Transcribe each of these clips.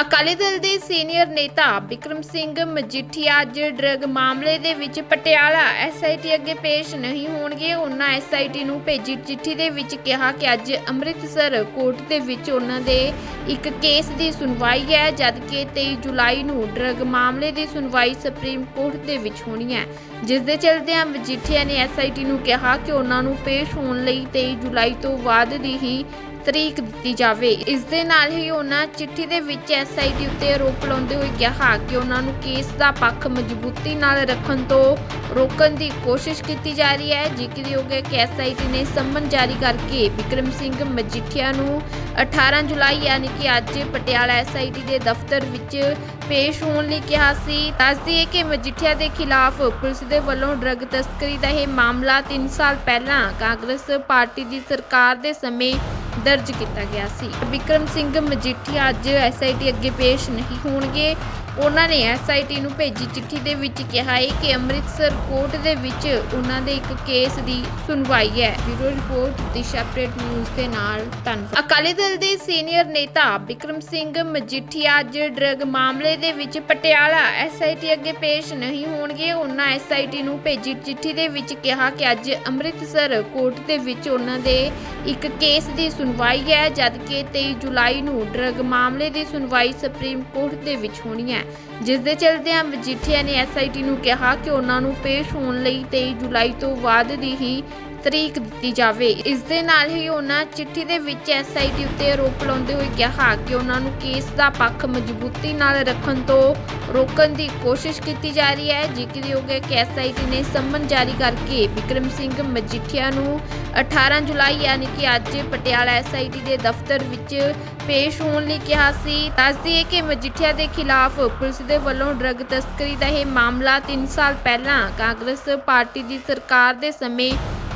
ਅਕਾਲੀ ਦਲ ਦੇ ਸੀਨੀਅਰ ਨੇਤਾ ਵਿਕਰਮ ਸਿੰਘ ਮਜੀਠੀਆ ਅੱਜ ਡਰਗ ਮਾਮਲੇ ਦੇ ਵਿੱਚ ਪਟਿਆਲਾ ਐਸਆਈਟੀ ਅੱਗੇ ਪੇਸ਼ ਨਹੀਂ ਹੋਣਗੇ। ਉਹਨਾਂ ਐਸਆਈਟੀ ਨੂੰ ਭੇਜੀ ਚਿੱਠੀ ਦੇ ਵਿੱਚ ਕਿਹਾ ਕਿ ਅੱਜ ਅੰਮ੍ਰਿਤਸਰ ਕੋਰਟ ਦੇ ਵਿੱਚ ਉਹਨਾਂ ਦੇ ਇੱਕ ਕੇਸ ਦੀ ਸੁਣਵਾਈ ਹੈ, ਜਦਕਿ 23 ਜੁਲਾਈ ਨੂੰ ਡਰਗ ਮਾਮਲੇ ਦੀ ਸੁਣਵਾਈ ਸੁਪਰੀਮ ਕੋਰਟ ਦੇ ਵਿੱਚ ਹੋਣੀ ਹੈ। ਜਿਸ ਦੇ ਚਲਦਿਆਂ ਮਜੀਠੀਆ ਨੇ ਐਸਆਈਟੀ ਨੂੰ ਕਿਹਾ ਕਿ ਉਹਨਾਂ ਨੂੰ ਪੇਸ਼ ਹੋਣ ਲਈ 23 ਜੁਲਾਈ ਤੋਂ ਬਾਅਦ ਦੀ ਹੀ ਤਰੀਕ ਦਿੱਤੀ ਜਾਵੇ। ਇਸ ਦੇ ਨਾਲ ਹੀ ਉਹਨਾਂ ਚਿੱਠੀ ਦੇ ਵਿੱਚ ਐਸਆਈਟੀ ਉੱਤੇ ਆਰੋਪ ਲਾਉਂਦੇ ਹੋਏ ਕਿਹਾ ਕਿ ਉਹਨਾਂ ਨੂੰ ਕੇਸ ਦਾ ਪੱਖ ਮਜ਼ਬੂਤੀ ਨਾਲ ਰੱਖਣ ਤੋਂ ਰੋਕਣ ਦੀ ਕੋਸ਼ਿਸ਼ ਕੀਤੀ ਜਾ ਰਹੀ ਹੈ। ਜ਼ਿਕਰਯੋਗ ਹੈ ਕਿ ਐਸਆਈਟੀ ਨੇ ਸੰਮਨ ਜਾਰੀ ਕਰਕੇ ਵਿਕਰਮ ਸਿੰਘ ਮਜੀਠੀਆ ਨੂੰ 18 ਜੁਲਾਈ ਯਾਨੀ ਕਿ ਅੱਜ ਪਟਿਆਲਾ ਐਸਆਈਟੀ ਦੇ ਦਫ਼ਤਰ ਵਿੱਚ ਪੇਸ਼ ਹੋਣ ਲਈ ਕਿਹਾ ਸੀ। ਦੱਸਦੀ ਹੈ ਕਿ ਮਜੀਠੀਆ ਦੇ ਖਿਲਾਫ ਪੁਲਿਸ ਦੇ ਵੱਲੋਂ ਡਰੱਗ ਤਸਕਰੀ ਦਾ ਇਹ ਮਾਮਲਾ 3 ਸਾਲ ਪਹਿਲਾਂ ਕਾਂਗਰਸ ਪਾਰਟੀ ਦੀ ਸਰਕਾਰ ਦੇ ਸਮੇਂ ਦਰਜ ਕੀਤਾ ਗਿਆ ਸੀ। ਵਿਕਰਮ ਸਿੰਘ ਮਜੀਠੀਆ ਅੱਜ ਐਸਆਈਟੀ ਅੱਗੇ ਪੇਸ਼ ਨਹੀਂ ਹੋਣਗੇ। ਉਹਨਾਂ ਨੇ ਐਸਆਈਟੀ ਨੂੰ ਭੇਜੀ ਚਿੱਠੀ ਦੇ ਵਿੱਚ ਕਿਹਾ ਹੈ ਕਿ ਅੰਮ੍ਰਿਤਸਰ ਕੋਰਟ ਦੇ ਵਿੱਚ ਉਹਨਾਂ ਦੇ ਇੱਕ ਕੇਸ ਦੀ ਸੁਣਵਾਈ ਹੈ। Bureau report, Disha update news ਦੇ ਨਾਲ ਧੰਨਵਾਦ। ਅਕਾਲੀ ਦਲ ਦੇ ਸੀਨੀਅਰ ਨੇਤਾ ਵਿਕਰਮ ਸਿੰਘ ਮਜੀਠੀਆ ਅੱਜ ਡਰਗ ਮਾਮਲੇ ਦੇ ਵਿੱਚ ਪਟਿਆਲਾ ਐਸਆਈਟੀ ਅੱਗੇ ਪੇਸ਼ ਨਹੀਂ ਹੋਣਗੇ। ਉਹਨਾਂ ਐਸਆਈਟੀ ਨੂੰ ਭੇਜੀ ਚਿੱਠੀ ਦੇ ਵਿੱਚ ਕਿਹਾ ਕਿ ਅੱਜ ਅੰਮ੍ਰਿਤਸਰ ਕੋਰਟ ਦੇ ਵਿੱਚ ਉਹਨਾਂ ਦੇ ਇੱਕ ਕੇਸ ਦੀ ਸੁਣਵਾਈ ਹੈ, ਜਦਕਿ 23 ਜੁਲਾਈ ਨੂੰ ਡਰਗ ਮਾਮਲੇ ਦੀ ਸੁਣਵਾਈ ਸੁਪਰੀਮ ਕੋਰਟ ਦੇ ਵਿੱਚ ਹੋਣੀ ਹੈ। ਜਿਸ ਦੇ ਚਲਦਿਆਂ ਮਜੀਠੀਆ ਨੇ ਐਸਆਈਟੀ ਨੂੰ ਕਿਹਾ ਕਿ ਉਹਨਾਂ ਨੂੰ ਪੇਸ਼ ਹੋਣ ਲਈ 23 ਜੁਲਾਈ ਤੋਂ ਬਾਅਦ ਦੀ ਹੀ ਤਰੀਕ ਦਿੱਤੀ ਜਾਵੇ। ਇਸ ਦੇ ਨਾਲ ਹੀ ਉਹਨਾਂ ਚਿੱਠੀ ਦੇ ਵਿੱਚ ਐਸਆਈਟੀ ਉੱਤੇ ਆਰੋਪ ਲਾਉਂਦੇ ਹੋਏ ਕਿਹਾ ਕਿ ਉਹਨਾਂ ਨੂੰ ਕੇਸ ਦਾ ਪੱਖ ਮਜ਼ਬੂਤੀ ਨਾਲ ਰੱਖਣ ਤੋਂ ਰੋਕਣ ਦੀ ਕੋਸ਼ਿਸ਼ ਕੀਤੀ ਜਾ ਰਹੀ ਹੈ। ਜ਼ਿਕਰਯੋਗ ਹੈ ਕਿ ਐਸਆਈਟੀ ਨੇ ਸੰਮਨ ਜਾਰੀ ਕਰਕੇ ਵਿਕਰਮ ਸਿੰਘ ਮਜੀਠੀਆ ਨੂੰ 18 ਜੁਲਾਈ ਯਾਨੀ ਕਿ ਅੱਜ ਪਟਿਆਲਾ ਐਸਆਈਟੀ ਦੇ ਦਫ਼ਤਰ ਵਿੱਚ ਪੇਸ਼ ਹੋਣ ਲਈ ਕਿਹਾ ਸੀ। ਦੱਸਦੀ ਹੈ ਕਿ ਮਜੀਠੀਆ ਦੇ ਖਿਲਾਫ ਪੁਲਿਸ ਦੇ ਵੱਲੋਂ ਡਰੱਗ ਤਸਕਰੀ ਦਾ ਇਹ ਮਾਮਲਾ 3 ਸਾਲ ਪਹਿਲਾਂ ਕਾਂਗਰਸ ਪਾਰਟੀ ਦੀ ਸਰਕਾਰ ਦੇ ਸਮੇਂ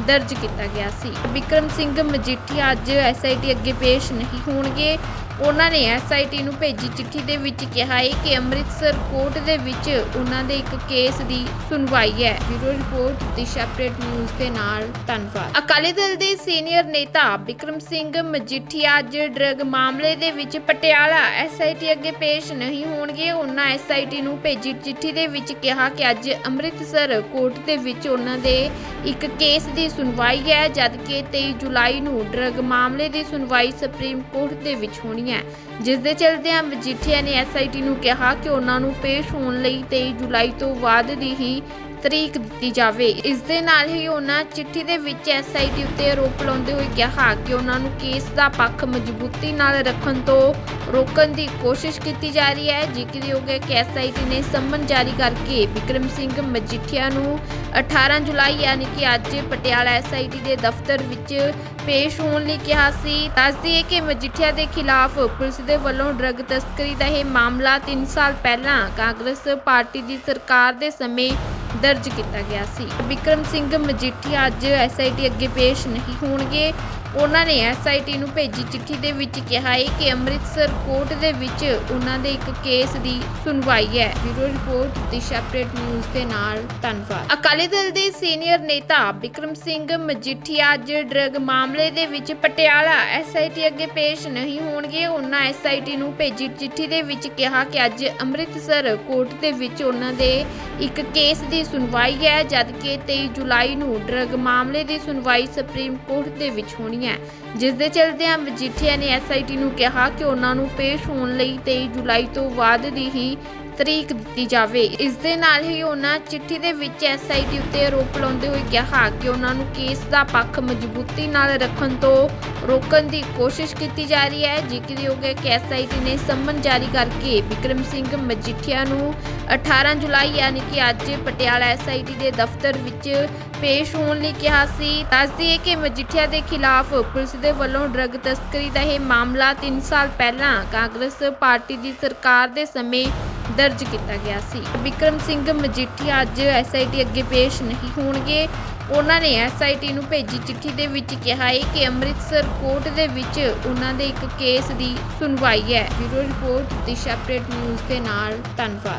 ਦਰਜ ਕੀਤਾ ਗਿਆ ਸੀ। ਵਿਕਰਮ ਸਿੰਘ ਮਜੀਠੀਆ ਅੱਜ ਐਸਆਈਟੀ ਅੱਗੇ ਪੇਸ਼ ਨਹੀਂ ਹੋਣਗੇ। ਉਹਨਾਂ ਨੇ ਐਸਆਈਟੀ ਨੂੰ ਭੇਜੀ ਚਿੱਠੀ ਦੇ ਵਿੱਚ ਕਿਹਾ ਹੈ ਕਿ ਅੰਮ੍ਰਿਤਸਰ ਕੋਰਟ ਦੇ ਵਿੱਚ ਉਹਨਾਂ ਦੇ ਇੱਕ ਕੇਸ ਦੀ ਸੁਣਵਾਈ ਹੈ। Bureau report, Disha update news ਦੇ ਨਾਲ ਧੰਨਵਾਦ। ਅਕਾਲੀ ਦਲ ਦੇ ਸੀਨੀਅਰ ਨੇਤਾ ਵਿਕਰਮ ਸਿੰਘ ਮਜੀਠੀਆ ਅੱਜ ਡਰਗ ਮਾਮਲੇ ਦੇ ਵਿੱਚ ਪਟਿਆਲਾ ਐਸਆਈਟੀ ਅੱਗੇ ਪੇਸ਼ ਨਹੀਂ ਹੋਣਗੇ। ਉਹਨਾਂ ਐਸਆਈਟੀ ਨੂੰ ਭੇਜੀ ਚਿੱਠੀ ਦੇ ਵਿੱਚ ਕਿਹਾ ਕਿ ਅੱਜ ਅੰਮ੍ਰਿਤਸਰ ਕੋਰਟ ਦੇ ਵਿੱਚ ਉਹਨਾਂ ਦੇ ਇੱਕ ਕੇਸ ਦੀ ਸੁਣਵਾਈ ਹੈ, ਜਦਕਿ 23 ਜੁਲਾਈ ਨੂੰ ਡਰਗ ਮਾਮਲੇ ਦੀ ਸੁਣਵਾਈ ਸੁਪਰੀਮ ਕੋਰਟ ਦੇ ਵਿੱਚ ਹੋਣੀ ਹੈ। ਜਿਸ ਦੇ ਚਲਦਿਆਂ ਮਜੀਠੀਆ ਨੇ ਐਸਆਈਟੀ ਨੂੰ ਕਿਹਾ ਕਿ ਉਹਨਾਂ ਨੂੰ ਪੇਸ਼ ਹੋਣ ਲਈ 23 ਜੁਲਾਈ ਤੋਂ ਬਾਅਦ ਦੀ ਹੀ ਤਰੀਕ ਦਿੱਤੀ ਜਾਵੇ। ਇਸ ਦੇ ਨਾਲ ਹੀ ਉਹਨਾਂ ਚਿੱਠੀ ਦੇ ਵਿੱਚ ਐਸਆਈਟੀ ਉੱਤੇ ਆਰੋਪ ਲਾਉਂਦੇ ਹੋਏ ਕਿਹਾ ਕਿ ਉਹਨਾਂ ਨੂੰ ਕੇਸ ਦਾ ਪੱਖ ਮਜ਼ਬੂਤੀ ਨਾਲ ਰੱਖਣ ਤੋਂ ਰੋਕਣ ਦੀ ਕੋਸ਼ਿਸ਼ ਕੀਤੀ ਜਾ ਰਹੀ ਹੈ। ਜ਼ਿਕਰਯੋਗ ਹੈ ਕਿ ਐਸਆਈਟੀ ਨੇ ਸੰਮਨ ਜਾਰੀ ਕਰਕੇ ਵਿਕਰਮ ਸਿੰਘ ਮਜੀਠੀਆ ਨੂੰ 18 ਜੁਲਾਈ ਯਾਨੀ ਕਿ ਅੱਜ ਪਟਿਆਲਾ ਐਸਆਈਟੀ ਦੇ ਦਫ਼ਤਰ ਵਿੱਚ ਪੇਸ਼ ਹੋਣ ਲਈ ਕਿਹਾ ਸੀ। ਦੱਸਦੀ ਹੈ ਕਿ ਮਜੀਠੀਆ ਦੇ ਖਿਲਾਫ ਪੁਲਿਸ ਦੇ ਵੱਲੋਂ ਡਰੱਗ ਤਸਕਰੀ ਦਾ ਇਹ ਮਾਮਲਾ 3 ਸਾਲ ਪਹਿਲਾਂ ਕਾਂਗਰਸ ਪਾਰਟੀ ਦੀ ਸਰਕਾਰ ਦੇ ਸਮੇਂ ਦਰਜ ਕੀਤਾ ਗਿਆ ਸੀ। ਵਿਕਰਮ ਸਿੰਘ ਮਜੀਠੀਆ ਅੱਜ ਐਸਆਈਟੀ ਅੱਗੇ ਪੇਸ਼ ਨਹੀਂ ਹੋਣਗੇ। ਉਹਨਾਂ ਨੇ ਐਸਆਈਟੀ ਨੂੰ ਭੇਜੀ ਚਿੱਠੀ ਦੇ ਵਿੱਚ ਕਿਹਾ ਹੈ ਕਿ ਅੰਮ੍ਰਿਤਸਰ ਕੋਰਟ ਦੇ ਵਿੱਚ ਉਹਨਾਂ ਦੇ ਇੱਕ ਕੇਸ ਦੀ ਸੁਣਵਾਈ ਹੈ। Bureau report, Disha update news ਦੇ ਨਾਲ ਧੰਨਵਾਦ। ਅਕਾਲੀ ਦਲ ਦੇ ਸੀਨੀਅਰ ਨੇਤਾ ਵਿਕਰਮ ਸਿੰਘ ਮਜੀਠੀਆ ਅੱਜ ਡਰਗ ਮਾਮਲੇ ਦੇ ਵਿੱਚ ਪਟਿਆਲਾ। ਐਸਆਈਟੀ ਅੱਗੇ ਪੇਸ਼ ਨਹੀਂ ਹੋਣਗੇ। ਉਹਨਾਂ ਐਸਆਈਟੀ ਨੂੰ ਭੇਜੀ ਚਿੱਠੀ ਦੇ ਵਿੱਚ ਕਿਹਾ ਕਿ ਅੱਜ ਅੰਮ੍ਰਿਤਸਰ ਕੋਰਟ ਦੇ ਵਿੱਚ ਉਹਨਾਂ ਦੇ ਇੱਕ ਕੇਸ ਦੀ ਸੁਣਵਾਈ ਹੈ, ਜਦਕਿ 23 ਜੁਲਾਈ ਨੂੰ ਡਰਗ ਮਾਮਲੇ ਦੀ ਸੁਣਵਾਈ ਸੁਪਰੀਮ ਕੋਰਟ ਦੇ ਵਿੱਚ ਹੋਣੀ ਹੈ। ਜਿਸ ਦੇ ਚਲਦਿਆਂ ਮਜੀਠੀਆ ਨੇ ਐਸਆਈਟੀ ਨੂੰ ਕਿਹਾ ਕਿ ਉਹਨਾਂ ਨੂੰ ਪੇਸ਼ ਹੋਣ ਲਈ 23 ਜੁਲਾਈ ਤੋਂ ਬਾਅਦ ਦੀ ਹੀ ਤਰੀਕ ਦਿੱਤੀ ਜਾਵੇ। ਇਸ ਦੇ ਨਾਲ ਹੀ ਉਹਨਾਂ ਚਿੱਠੀ ਦੇ ਵਿੱਚ ਐਸਆਈਟੀ ਉੱਤੇ ਆਰੋਪ ਲਾਉਂਦੇ ਹੋਏ ਕਿਹਾ ਕਿ ਉਹਨਾਂ ਨੂੰ ਕੇਸ ਦਾ ਪੱਖ ਮਜ਼ਬੂਤੀ ਨਾਲ ਰੱਖਣ ਤੋਂ ਰੋਕਣ ਦੀ ਕੋਸ਼ਿਸ਼ ਕੀਤੀ ਜਾ ਰਹੀ ਹੈ। ਜ਼ਿਕਰਯੋਗ ਹੈ ਕਿ ਐਸਆਈਟੀ ਨੇ ਸੰਮਨ ਜਾਰੀ ਕਰਕੇ ਵਿਕਰਮ ਸਿੰਘ ਮਜੀਠੀਆ ਨੂੰ 18 ਜੁਲਾਈ ਯਾਨੀ ਕਿ ਅੱਜ ਪਟਿਆਲਾ ਐਸਆਈਟੀ ਦੇ ਦਫ਼ਤਰ ਵਿੱਚ ਪੇਸ਼ ਹੋਣ ਲਈ ਕਿਹਾ ਸੀ। ਦੱਸਦੀ ਹੈ ਕਿ ਮਜੀਠੀਆ ਦੇ ਖਿਲਾਫ ਪੁਲਿਸ ਦੇ ਵੱਲੋਂ ਡਰੱਗ ਤਸਕਰੀ ਦਾ ਇਹ ਮਾਮਲਾ 3 ਸਾਲ ਪਹਿਲਾਂ ਕਾਂਗਰਸ ਪਾਰਟੀ ਦੀ ਸਰਕਾਰ ਦੇ ਸਮੇਂ ਦਰਜ ਕੀਤਾ ਗਿਆ ਸੀ। ਵਿਕਰਮ ਸਿੰਘ ਮਜੀਠੀਆ ਅੱਜ ਐਸਆਈਟੀ ਅੱਗੇ ਪੇਸ਼ ਨਹੀਂ ਹੋਣਗੇ। ਉਹਨਾਂ ਨੇ ਐਸਆਈਟੀ ਨੂੰ ਭੇਜੀ ਚਿੱਠੀ ਦੇ ਵਿੱਚ ਕਿਹਾ ਹੈ ਕਿ ਅੰਮ੍ਰਿਤਸਰ ਕੋਰਟ ਦੇ ਵਿੱਚ ਉਹਨਾਂ ਦੇ ਇੱਕ ਕੇਸ ਦੀ ਸੁਣਵਾਈ ਹੈ। Bureau report, Disha update news ਦੇ ਨਾਲ, ਧੰਨਵਾਦ।